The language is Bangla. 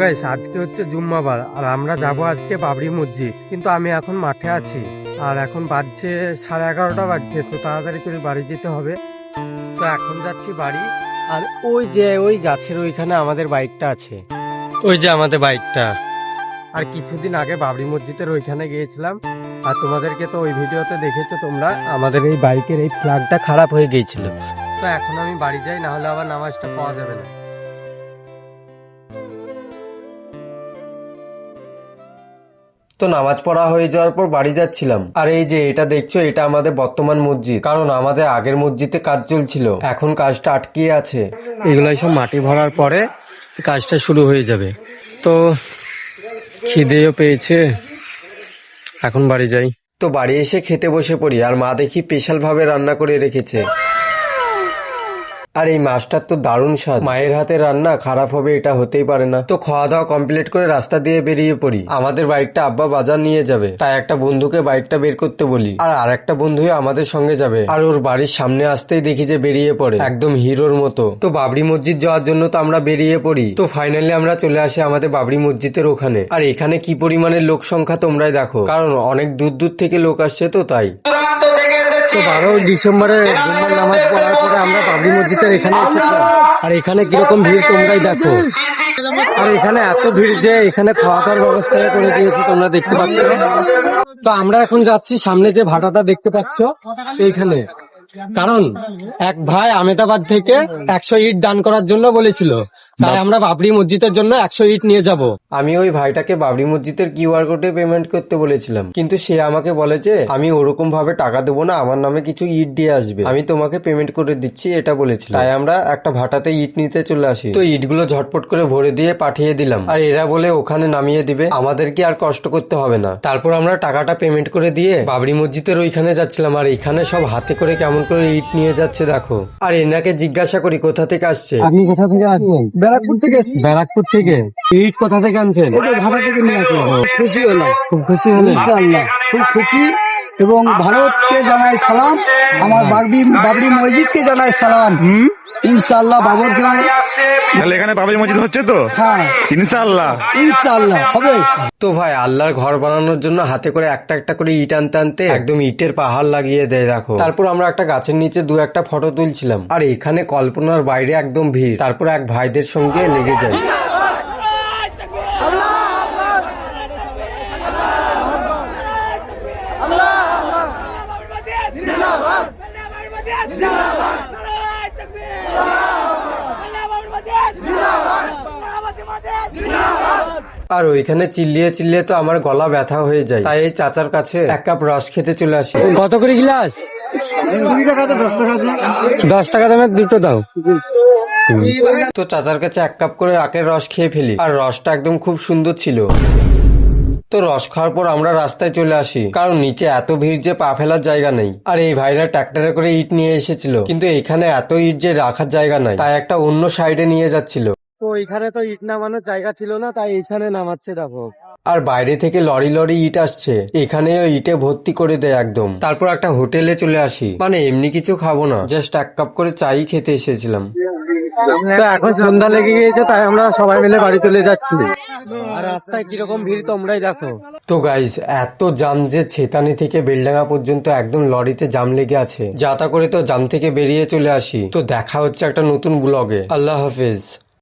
গাইস আজকে হচ্ছে জুম্মাবার আর আমরা যাব আজকে বাবরি মসজিদ। কিন্তু আমি এখন মাঠে আছি আর এখন বাজছে সাড়ে এগারোটা বাজছে তো তাড়াতাড়ি করে বাড়ি যেতে হবে। তো এখন যাচ্ছি বাড়ি আর ওই যে ওই গাছের ওইখানে আমাদের বাইকটা আছে। ওই যে আমাদের বাইকটা। আর কিছুদিন আগে বাবরি মসজিদের ওইখানে গিয়েছিলাম আর তোমাদেরকে তো ওই ভিডিওতে দেখেছ তোমরা আমাদের এই বাইকের এই ফ্ল্যাগটা খারাপ হয়ে গিয়েছিল। তো এখন আমি বাড়ি যাই না হলে আবার নামাজটা পাওয়া যাবে না। তো নামাজ পড়া হয়ে যাওয়ার পর বাড়ি যাচ্ছিলাম। আর এই যে এটা দেখছ এটা আমাদের বর্তমান মসজিদ। কারণ আমাদের আগের মসজিদে কাজ চলছিল। এখন কাজটা আটকিয়ে আছে। এগুলাই সব মাটি ভরার পরে কাজটা শুরু হয়ে যাবে। তো খিদেও পেয়েছে। এখন বাড়ি যাই। তো বাড়ি এসে খেতে বসে পড়ি। আর মা দেখি স্পেশাল ভাবে রান্না করে রেখেছে। আর এই মাছটার তো দারুণ স্বাদ। মায়ের হাতে রান্না খারাপ হবে, এটা হতেই পারে না। তো খাওয়া দাওয়া কমপ্লিট করে রাস্তা দিয়ে বেরিয়ে পড়ি। আমাদের বাইকটা আব্বা বাজার নিয়ে যাবে। তাই একটা বন্ধুকে বাইকটা বের করতে বলি। আর আরেকটা বন্ধু আমাদের সঙ্গে যাবে। আর ওর বাড়ির সামনে আসতেই দেখি যে বেরিয়ে পড়ে। একদম হিরোর মতো। তো বাবরি মসজিদ যাওয়ার জন্য তো আমরা বেরিয়ে পড়ি। তো ফাইনালি আমরা চলে আসি আমাদের বাবরি মসজিদের ওখানে। আর এখানে কি পরিমাণের লোক সংখ্যা তোমরাই দেখো। কারণ অনেক দূর দূর থেকে লোক আসছে তো তাই। তো বারো ডিসেম্বরে জুম্মার নামাজ পড়ার পরে আমরা বাবরি মসজিদের এখানে এসেছিলাম আর এখানে কীরকম ভিড় তোমরাই দেখো। আর এখানে এত ভিড় যে এখানে খাওয়া দাওয়ার ব্যবস্থা করে দিয়েছে, তোমরা দেখতে পাচ্ছ। তো আমরা এখন যাচ্ছি সামনে যে ভাটাটা দেখতে পাচ্ছ, এইখানে। কারণ এক ভাই আমেদাবাদ থেকে একশো ইট দান করার জন্য বলেছিল। তাই আমরা বাবরি মসজিদের জন্য একশো ইট নিয়ে যাব। আমি ওই ভাইটাকে বাবরি মসজিদের কিউআর কোডে পেমেন্ট করতে বলেছিলাম। কিন্তু সে আমাকে বলে যে আমি ওরকম ভাবে টাকা দেবো না আমার নামে কিছু ইট দিয়ে আসবে। আমি তোমাকে পেমেন্ট করে দিচ্ছি এটা বলেছিল তাই আমরা একটা ভাটাতে ইট নিতে চলে আসি। তো ইটগুলো ঝটপট করে ভরে দিয়ে পাঠিয়ে দিলাম। আর এরা বলে ওখানে নামিয়ে দিবে। আমাদেরকে আর কষ্ট করতে হবে না। তারপর আমরা টাকাটা পেমেন্ট করে দিয়ে বাবরি মসজিদের ওইখানে যাচ্ছিলাম। আর এখানে সব হাতে করে কেমন করে ইট নিয়ে যাচ্ছে দেখো। আর এনাকে জিজ্ঞাসা করি কোথা থেকে আসছে? আপনি কোথা থেকে আসবেন? ব্যারাকপুর থেকে এসছি। ব্যারাকপুর থেকে? ইট কোথা থেকে আনছেন? ভাড়া থেকে নিয়ে আসলাম। খুশি হলাম। খুব খুশি হলাম ইনশাআল্লাহ। খুব খুশি। এবং ভারতকে জানাই সালাম। আমার বাবরি বাবরি মসজিদকে জানাই সালাম। ইনশাআল্লাহ বাবরকে তাহলে এখানে বাবরি মসজিদ হচ্ছে তো? হ্যাঁ। ইনশাআল্লাহ। ইনশাআল্লাহ হবে। তো ভাই আল্লাহর ঘর বানানোর জন্য হাতে করে একটা একটা করে ইট আনতে আনতে একদম ইটের পাহাড় লাগিয়ে দেয় দেখো। তারপর আমরা একটা গাছের নিচে দু একটা ফটো তুলছিলাম। আর এখানে কল্পনার বাইরে একদম ভিড়। তারপর এক ভাইদের সঙ্গে লেগে যায়। আর ওইখানে চিল্লিয়ে চিল্লিয়ে তো আমার গলা ব্যথা হয়ে যায়। তাই এই চাচার কাছে এক কাপ রস খেতে চলে আসি। কত করে গিলাস? দশ টাকা দামের দুটো দাও। তো চাচার কাছে এক কাপ করে আখের রস খেয়ে ফেলি। আর রসটা একদম খুব সুন্দর ছিল। তো রস খাওয়ার পর আমরা রাস্তায় চলে আসি। কারণ নিচে এত ভিড় যে পা ফেলার জায়গা নেই। আর এই ভাইরা ট্রাক্টরে করে ইট নিয়ে এসেছিল। কিন্তু এখানে এত ইট যে রাখার জায়গা নাই। তাই একটা অন্য সাইডে নিয়ে যাচ্ছিল। তো এখানে তো ইট নামানোর জায়গা ছিল না তাই এখানে নামাচ্ছে দেখো। আর বাইরে থেকে লরি লরি ইট আসছে। এখানেও ইটে ভর্তি করে দেয় একদম। তারপর একটা হোটেলে চলে আসি। মানে এমনি কিছু খাব না। জাস্ট এক কাপ করে চাই খেতে এসেছিলাম। তো এখন সন্ধ্যা লেগে গিয়েছে তাই আমরা সবাই মিলে বাড়ি চলে যাচ্ছি। আর রাস্তায় কীরকম ভিড় তোমরাই দেখো। তো গাইজ এত জাম যে ছেতানি থেকে বেলডাঙ্গা পর্যন্ত একদম লরিতে জাম লেগে আছে। যাতা করে তো জাম থেকে বেরিয়ে চলে আসি। তো দেখা হচ্ছে একটা নতুন ব্লগে আল্লাহ হাফেজ।